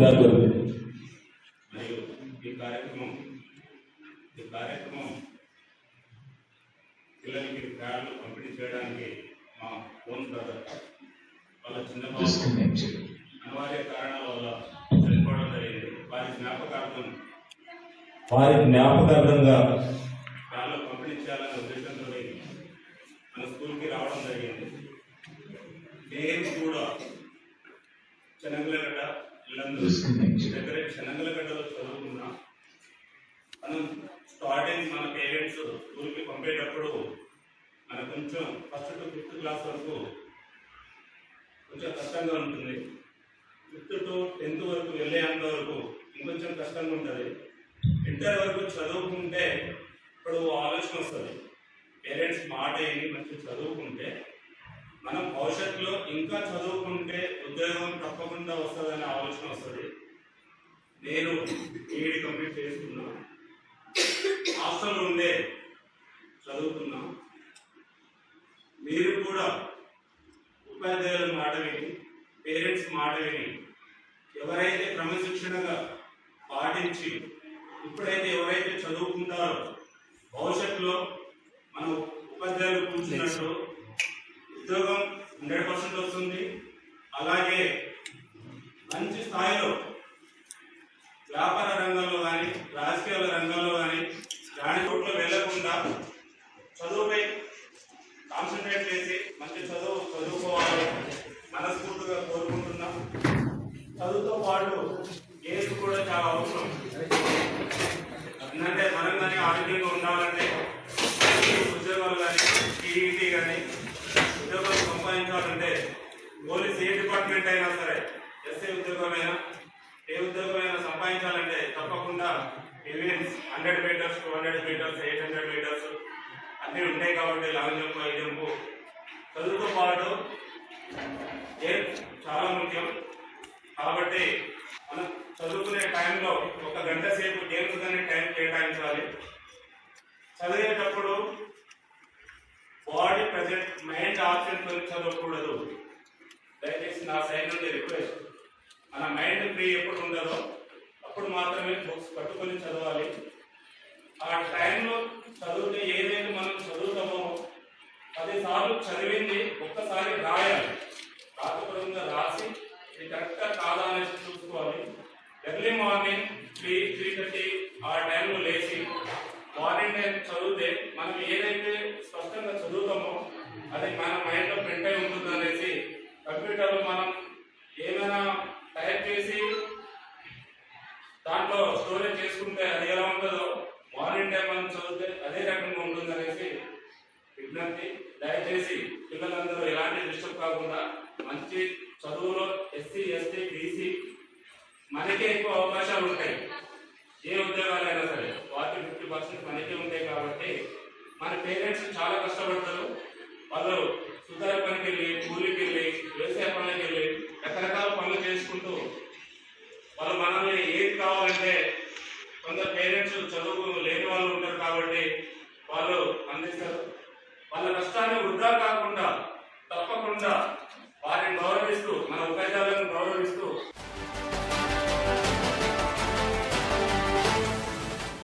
విద్యార్థులకు. మరియు ఈ కార్యక్రమం ఈ కార్యక్రమం పిల్లలకి ప్యాడ్లు పంపిణీ చేయడానికి మా ఫోన్ బ్రదర్ వాళ్ళ చిన్న అనివార్య కారణాల వల్ల చనిపోవడం జరిగింది వారి జ్ఞాపకార్థం వారి జ్ఞాపకార్థంగా ప్యాడ్లు పంపిణీ చేయాలనే ఉద్దేశంతో మన స్కూల్కి రావడం జరిగింది నేను కూడా చెనగలగడ్డ ఇల్లందు డిస్కనెక్ట్ దగ్గర చెనంగలగడ్డలో చదువుకున్నా మనం స్టార్టింగ్ మన పేరెంట్స్ ఊరికి పంపేటప్పుడు మన కొంచెం ఫస్ట్ టు ఫిఫ్త్ క్లాస్ వరకు కొంచెం కష్టంగా ఉంటుంది. ఫిఫ్త్ టు టెన్త్ వరకు వెళ్ళేంత వరకు ఇంకొంచెం కష్టంగా ఉంటుంది. ఇంటర్ వరకు చదువుకుంటే ఇప్పుడు ఆలోచన వస్తుంది. పేరెంట్స్ మాట ఏంటి మంచిగా చదువుకుంటే మనం భవిష్యత్తులో ఇంకా చదువుకుంటే ఉద్యోగం తప్పకుండా వస్తుందనే ఆలోచన వస్తుంది. నేను బీఈడి కంప్లీట్ చేసుకున్నా. హాస్టల్లో ఉండే చదువుకున్నా. మీరు కూడా ఉపాధ్యాయుల మాట విని పేరెంట్స్ మాట విని ఎవరైతే క్రమశిక్షణగా పాటించి ఇప్పుడైతే ఎవరైతే చదువుకుంటారో భవిష్యత్తులో మనం ఉపాధ్యాయులు కూర్చున్నట్టు ఉద్యోగం హండ్రెడ్ పర్సెంట్ వస్తుంది. అలాగే మంచి స్థాయిలో వ్యాపార రంగంలో కానీ రాజకీయాల రంగంలో కానీ దాని చోట్ల వెళ్ళకుండా చదువుపై కాన్సన్ట్రేట్ చేసి మంచి చదువు చదువుకోవాలి మనస్ఫూర్తిగా కోరుకుంటున్నాం. చదువుతో పాటు గేమ్స్ కూడా చాలా అవసరం. ఎందుకంటే మనం కానీ ఆరోగ్యంగా ఉండాలంటే ఉద్యోగాలు కానీ టీఈటీ కానీ అంటే పోలీస్ ఏ డిపార్ట్మెంట్ అయినా సరే ఎస్ఐ ఉద్యోగమైనా ఏ ఉద్యోగమైనా సంపాదించాలంటే తప్పకుండా events hundred meters two hundred meters eight hundred meters అన్నీ ఉంటాయి కాబట్టి లాంగ్ జంప్ హై జంప్ చదువుతో పాటు ఏం చాలా ముఖ్యం. కాబట్టి మనం చదువుకునే టైంలో ఒక గంట సేపు గేమ్స్ కానీ టైం కేటాయించాలి. చదివేటప్పుడు ప్రజెంట్ మైండ్ ఆప్షన్తో చదవకూడదు దయచేసి నా సైడ్ నుండి రిక్వెస్ట్ మన మైండ్ ఫ్రీ ఎప్పుడు ఉండదో అప్పుడు మాత్రమే బుక్స్ పట్టుకొని చదవాలి. ఆ టైంలో చదివితే ఏదైతే మనం చదువుతామో పదిసార్లు చదివింది ఒక్కసారి రాయాలి. రాతపూర్వకంగా రాసి ఇది కరెక్ట్గా కాదా అనేసి చూసుకోవాలి. Early morning three three thirty ఆ టైం చదివితే మనం ఏదైతే స్పష్టంగా చదువుతామో అది మన మైండ్లో ప్రింట్ అయి ఉంటుంది అనేసి కంప్యూటర్లో మనం ఏమైనా టైప్ చేసి దాంట్లో స్టోరేజ్ చేసుకుంటే అది ఎలా ఉంటుందో మార్నింగ్ టైం మనం చదివితే అదే రకంగా ఉంటుంది అనేసి విజ్ఞప్తి. దయచేసి పిల్లలందరూ ఎలాంటి డిస్టర్బ్ కాకుండా మంచి చదువులో ఎస్సీ ఎస్టీ బీసీ మనకే ఎక్కువ అవకాశాలు ఉంటాయి. ఏ ఉద్యోగాలైనా సరే. ఫార్టీ ఫిఫ్టీ పర్సెంట్ మనకే ఉంటాయి కాబట్టి మన పేరెంట్స్ చాలా కష్టపడతారు. వాళ్ళు సుతార పనికి వెళ్ళి కూలికి వెళ్ళి వ్యవసాయ పనులకి వెళ్ళి రకరకాల పనులు చేసుకుంటూ వాళ్ళు మనల్ని ఏది కావాలంటే కొందరు పేరెంట్స్ చదువు లేని వాళ్ళు ఉంటారు కాబట్టి వాళ్ళు అందిస్తారు. వాళ్ళ కష్టాన్ని వృధా కాకుండా తప్పకుండా